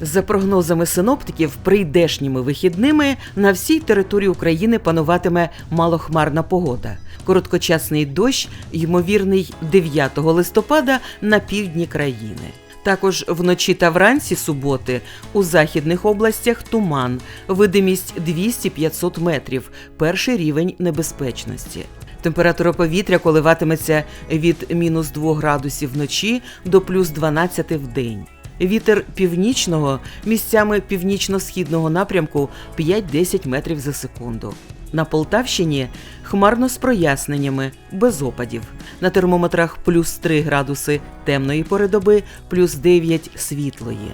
За прогнозами синоптиків, прийдешніми вихідними на всій території України пануватиме малохмарна погода. Короткочасний дощ, ймовірний 9 листопада на півдні країни. Також вночі та вранці суботи у західних областях туман, видимість 200-500 метрів, перший рівень небезпечності. Температура повітря коливатиметься від мінус 2 градусів вночі до плюс 12 в день. Вітер північного, місцями північно-східного напрямку 5-10 метрів за секунду. На Полтавщині хмарно з проясненнями, без опадів. На термометрах плюс 3 градуси темної пори доби, плюс 9 світлої.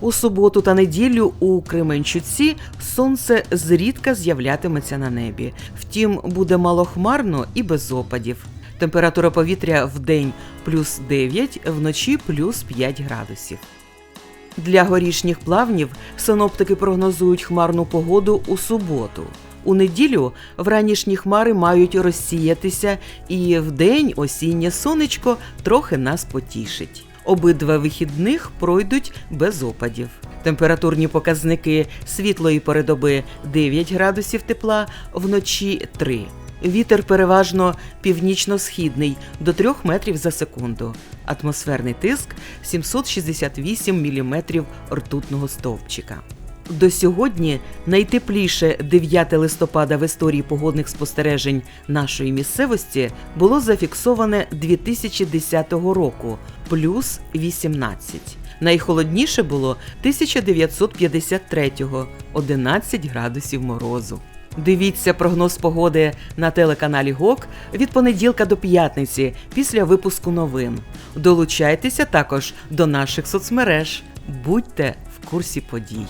У суботу та неділю у Кременчуці сонце зрідка з'являтиметься на небі. Втім, буде малохмарно і без опадів. Температура повітря в день плюс 9, вночі плюс 5 градусів. Для горішніх плавнів синоптики прогнозують хмарну погоду у суботу. У неділю вранішні хмари мають розсіятися, і вдень осіннє сонечко трохи нас потішить. Обидва вихідних пройдуть без опадів. Температурні показники світлої пори доби 9 градусів тепла, вночі 3. Вітер переважно північно-східний до 3 метрів за секунду. Атмосферний тиск 768 міліметрів ртутного стовпчика. До сьогодні найтепліше 9 листопада в історії погодних спостережень нашої місцевості було зафіксоване 2010 року плюс 18. Найхолодніше було 1953-го 11 градусів морозу. Дивіться прогноз погоди на телеканалі ГОК від понеділка до п'ятниці після випуску новин. Долучайтеся також до наших соцмереж. Будьте в курсі подій.